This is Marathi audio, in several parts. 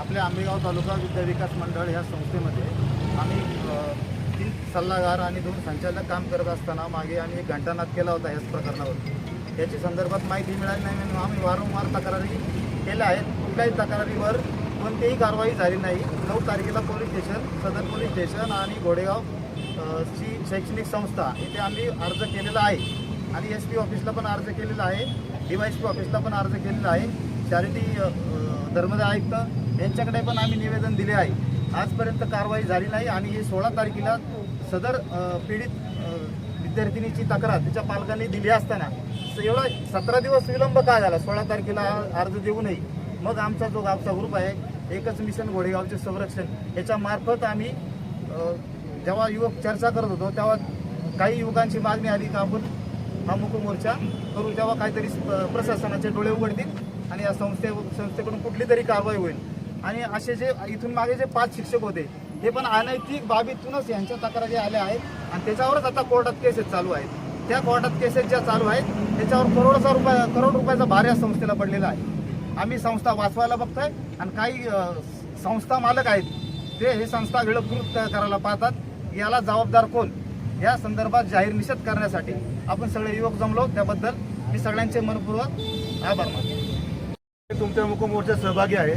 आपल्या आंबेगाव तालुका विद्या विकास मंडळ ह्या संस्थेमध्ये आम्ही तीन सल्लागार आणि दोन संचालक काम करत असताना मागे आम्ही एक घंटानाद केला होता याच प्रकरणावर. याची संदर्भात माहिती मिळाली नाही म्हणून आम्ही वारंवार तक्रारी केल्या आहेत. कुठल्याही तक्रारीवर कोणतीही कारवाई झाली नाही. नऊ तारखेला पोलीस स्टेशन सदर पोलीस स्टेशन आणि घोडेगाव ची शैक्षणिक संस्था इथे आम्ही अर्ज केलेला आहे. आणि एस पी ऑफिसला पण अर्ज केलेला आहे. डी वाय एस पी ऑफिसला पण अर्ज केलेला आहे. चॅरिटी धर्मदाय आयुक्त यांच्याकडे पण आम्ही निवेदन दिले आहे. आजपर्यंत कारवाई झाली नाही आणि हे सोळा तारखेला सदर पीडित विद्यार्थिनीची तक्रार तिच्या पालकांनी दिली असताना. एवढा सतरा दिवस विलंब का झाला? सोळा तारखेला अर्ज देऊनही मग आमचा जो गावचा ग्रुप आहे एकच मिशन घोडेगावचे संरक्षण याच्यामार्फत आम्ही जेव्हा युवक चर्चा करत होतो तेव्हा काही युवकांची मागणी आली का आपण हा मुक मोर्चा करू. तेव्हा काहीतरी प्रशासनाचे डोळे उघडतील आणि या संस्थे संस्थेकडून कुठली तरी कारवाई होईल. आणि असे जे इथून मागे जे पाच शिक्षक होते हे पण अनैतिक बाबीतूनच यांच्या तक्रारी आल्या आहेत. आणि त्याच्यावरच आता कोर्टात केसेस चालू आहेत. त्या कोर्टात केसेस ज्या चालू आहेत त्याच्यावर करोडचा रुपया करोड रुपयाचा भार या संस्थेला पडलेला आहे. आम्ही संस्था वाचवायला बघतोय आणि काही संस्था मालक आहेत ते हे संस्था विळंकृत करायला पाहतात. याला जबाबदार कोण? या संदर्भात जाहीर निषेध करण्यासाठी आपण सगळे युवक जमलो. त्याबद्दल मी सगळ्यांचे मनपूर्वक आभार मानतो. तुमच्या मुकमोर्चात सहभागी आहे.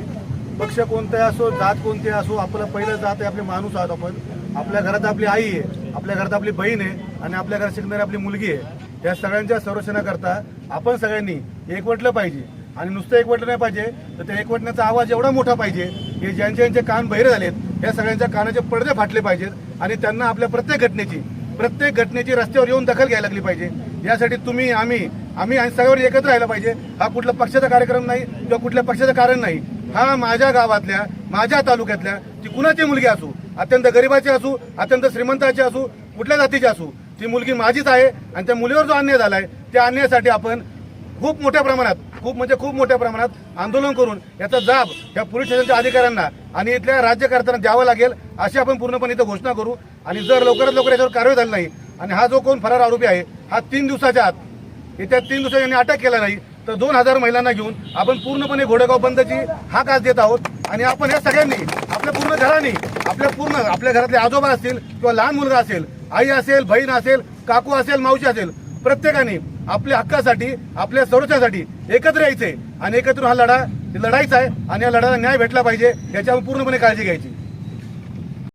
पक्ष कोणताही असो जात कोणती असो आपलं पहिलं जात आहे आपले माणूस आहोत आपण. आपल्या घरात आपली आई आहे आपल्या घरात आपली बहीण आहे आणि आपल्या घरात शिकणारी आपली मुलगी आहे. या सगळ्यांच्या संरक्षणाकरता आपण सगळ्यांनी एकवटलं पाहिजे. आणि नुसतं एकवटलं नाही पाहिजे तर त्या एकवटण्याचा आवाज एवढा मोठा पाहिजे की ज्यांचे ज्यांचे कान बहिरे झालेत या सगळ्यांच्या कानाचे पडदे फाटले पाहिजेत आणि त्यांना आपल्या प्रत्येक घटनेची प्रत्येक घटनेची रस्त्यावर येऊन दखल घ्यायला लागली पाहिजे. यासाठी तुम्ही आम्ही आम्ही आणि सगळ्यावर एकत्र राहिलं पाहिजे. हा कुठला पक्षाचा कार्यक्रम नाही किंवा कुठल्या पक्षाचं कारण नाही. हा माझ्या गावातल्या माझ्या तालुक्यातल्या ती कुणाची मुलगी असू अत्यंत गरिबाची असू अत्यंत श्रीमंताची असू कुठल्या जातीची असू ती मुलगी माझीच आहे आणि त्या मुलीवर जो अन्याय झालाय त्या अन्यायासाठी आपण खूप मोठ्या प्रमाणात खूप म्हणजे खूप मोठ्या प्रमाणात आंदोलन करून याचा जाब या पोलीस स्टेशनच्या अधिकाऱ्यांना आणि इथल्या राज्यकर्त्यांना द्यावं लागेल अशी आपण पूर्णपणे इथं घोषणा करू. आणि जर लवकरात लवकर याच्यावर कारवाई झाली नाही आणि हा जो कोण फरार आरोपी आहे हा तीन दिवसाच्या आत येत्या तीन दिवसात यांनी अटक केला नाही तर दोन हजार महिलांना घेऊन आपण पूर्णपणे घोडेगाव बंदची हाक आज देत आहोत. आणि आपण या सगळ्यांनी आपल्या पूर्ण घराने आपल्या पूर्ण आपल्या घरातले आजोबा असतील किंवा लहान मुलगा असेल आई असेल बहीण असेल काकू असेल मावशी असेल प्रत्येकाने आपल्या हक्कासाठी आपल्या संरक्षणासाठी एकत्र यायचे. आणि एकत्र हा लढा लढायचा आहे. आणि या लढाला न्याय भेटला पाहिजे याच्यावर पूर्णपणे काळजी घ्यायची.